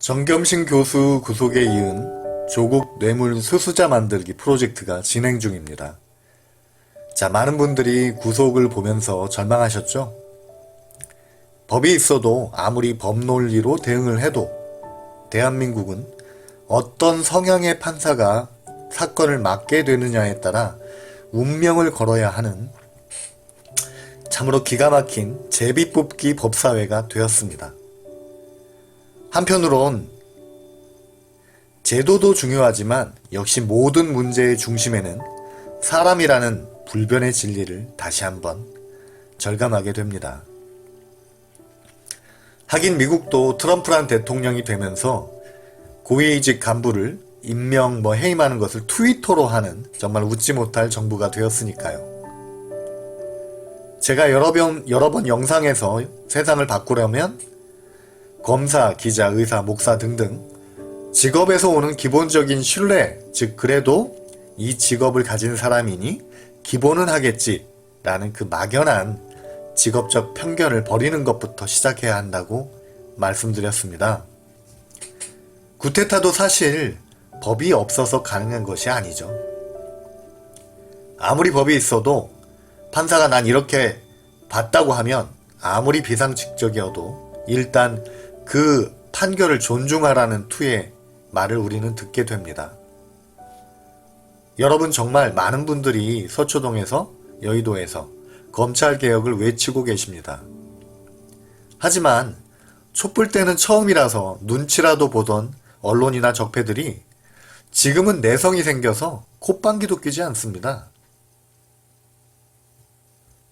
정겸신 교수 구속에 이은 조국 뇌물 수수자 만들기 프로젝트가 진행 중입니다. 자, 많은 분들이 구속을 보면서 절망하셨죠? 법이 있어도 아무리 법 논리로 대응을 해도 대한민국은 어떤 성향의 판사가 사건을 맡게 되느냐에 따라 운명을 걸어야 하는 참으로 기가 막힌 제비뽑기 법사회가 되었습니다. 한편으론 제도도 중요하지만 역시 모든 문제의 중심에는 사람이라는 불변의 진리를 다시 한번 절감하게 됩니다. 하긴 미국도 트럼프란 대통령이 되면서 고위직 간부를 임명 뭐 해임하는 것을 트위터로 하는 정말 웃지 못할 정부가 되었으니까요. 제가 여러 번, 여러 번 영상에서 세상을 바꾸려면 검사, 기자, 의사, 목사 등등 직업에서 오는 기본적인 신뢰, 즉 그래도 이 직업을 가진 사람이니 기본은 하겠지 라는 그 막연한 직업적 편견을 버리는 것부터 시작해야 한다고 말씀드렸습니다. 구테타도 사실 법이 없어서 가능한 것이 아니죠. 아무리 법이 있어도 판사가 난 이렇게 봤다고 하면 아무리 비상식적이어도 일단 그 판결을 존중하라는 투의 말을 우리는 듣게 됩니다. 여러분 정말 많은 분들이 서초동에서 여의도에서 검찰 개혁을 외치고 계십니다. 하지만 촛불 때는 처음이라서 눈치라도 보던 언론이나 적폐들이 지금은 내성이 생겨서 콧방귀도 끼지 않습니다.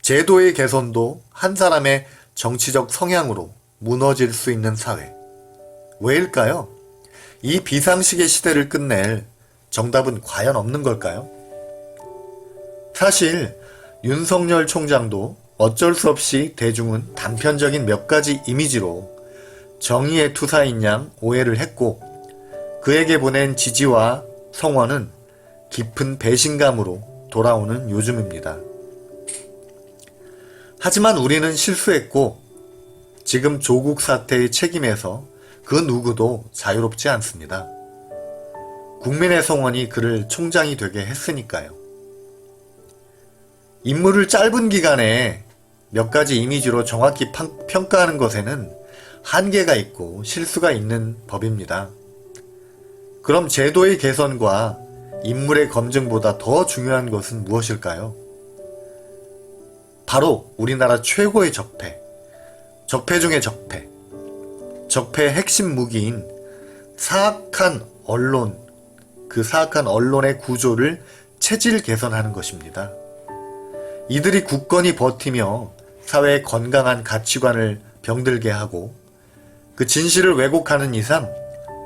제도의 개선도 한 사람의 정치적 성향으로 무너질 수 있는 사회. 왜일까요? 이 비상식의 시대를 끝낼 정답은 과연 없는 걸까요? 사실 윤석열 총장도 어쩔 수 없이 대중은 단편적인 몇 가지 이미지로 정의의 투사인 양 오해를 했고 그에게 보낸 지지와 성원은 깊은 배신감으로 돌아오는 요즘입니다. 하지만 우리는 실수했고 지금 조국 사태의 책임에서 그 누구도 자유롭지 않습니다. 국민의 성원이 그를 총장이 되게 했으니까요. 임무를 짧은 기간에 몇 가지 이미지로 정확히 평가하는 것에는 한계가 있고 실수가 있는 법입니다. 그럼 제도의 개선과 인물의 검증보다 더 중요한 것은 무엇일까요? 바로 우리나라 최고의 적폐, 적폐 중의 적폐, 적폐의 핵심 무기인 사악한 언론, 그 사악한 언론의 구조를 체질 개선하는 것입니다. 이들이 굳건히 버티며 사회의 건강한 가치관을 병들게 하고 그 진실을 왜곡하는 이상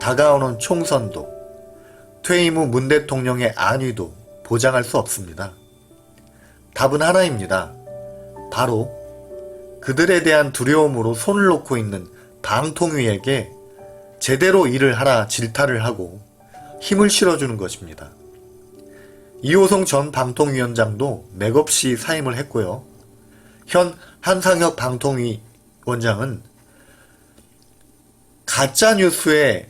다가오는 총선도 퇴임 후 문 대통령의 안위도 보장할 수 없습니다. 답은 하나입니다. 바로 그들에 대한 두려움으로 손을 놓고 있는 방통위에게 제대로 일을 하라 질타를 하고 힘을 실어주는 것입니다. 이호성 전 방통위원장도 맥없이 사임을 했고요. 현 한상혁 방통위 원장은 가짜 뉴스의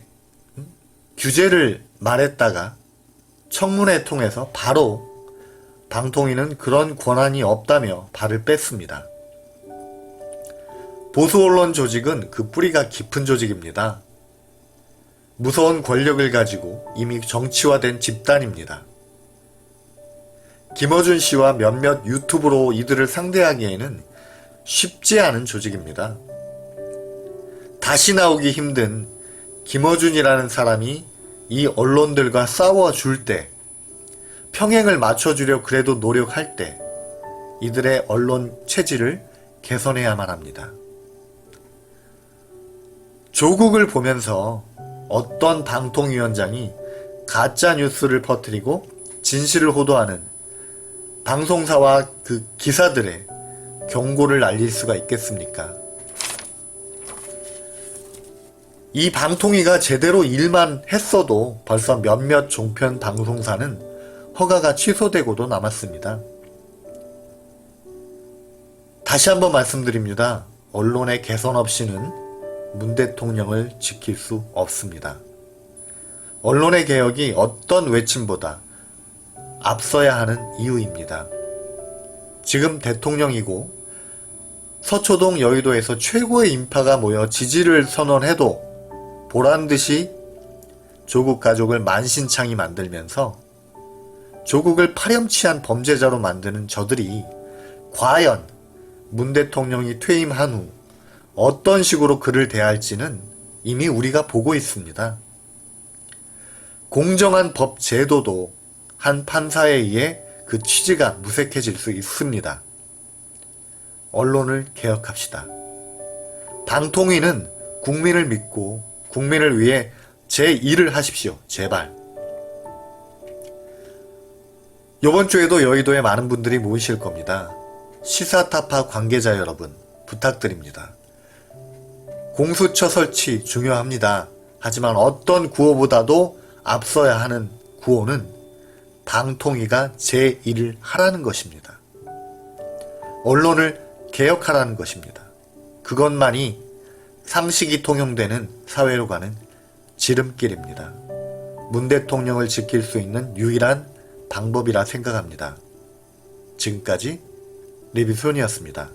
규제를 말했다가 청문회 통해서 바로 방통위는 그런 권한이 없다며 발을 뺐습니다. 보수 언론 조직은 그 뿌리가 깊은 조직입니다. 무서운 권력을 가지고 이미 정치화된 집단입니다. 김어준 씨와 몇몇 유튜브로 이들을 상대하기에는 쉽지 않은 조직입니다. 다시 나오기 힘든 김어준이라는 사람이 이 언론들과 싸워줄 때, 평행을 맞춰주려 그래도 노력할 때, 이들의 언론 체질을 개선해야만 합니다. 조국을 보면서 어떤 방통위원장이 가짜 뉴스를 퍼뜨리고 진실을 호도하는 방송사와 그 기사들의 경고를 알릴 수가 있겠습니까? 이 방통위가 제대로 일만 했어도 벌써 몇몇 종편 방송사는 허가가 취소되고도 남았습니다. 다시 한번 말씀드립니다. 언론의 개선 없이는 문 대통령을 지킬 수 없습니다. 언론의 개혁이 어떤 외침보다 앞서야 하는 이유입니다. 지금 대통령이고 서초동 여의도에서 최고의 인파가 모여 지지를 선언해도 보란 듯이 조국 가족을 만신창이 만들면서 조국을 파렴치한 범죄자로 만드는 저들이 과연 문 대통령이 퇴임한 후 어떤 식으로 그를 대할지는 이미 우리가 보고 있습니다. 공정한 법 제도도 한 판사에 의해 그 취지가 무색해질 수 있습니다. 언론을 개혁합시다. 방통위는 국민을 믿고 국민을 위해 제 일을 하십시오. 제발. 이번 주에도 여의도에 많은 분들이 모이실 겁니다. 시사타파 관계자 여러분, 부탁드립니다. 공수처 설치 중요합니다. 하지만 어떤 구호보다도 앞서야 하는 구호는 방통위가 제 일을 하라는 것입니다. 언론을 개혁하라는 것입니다. 그것만이 상식이 통용되는 사회로 가는 지름길입니다. 문 대통령을 지킬 수 있는 유일한 방법이라 생각합니다. 지금까지 리뷰손이었습니다.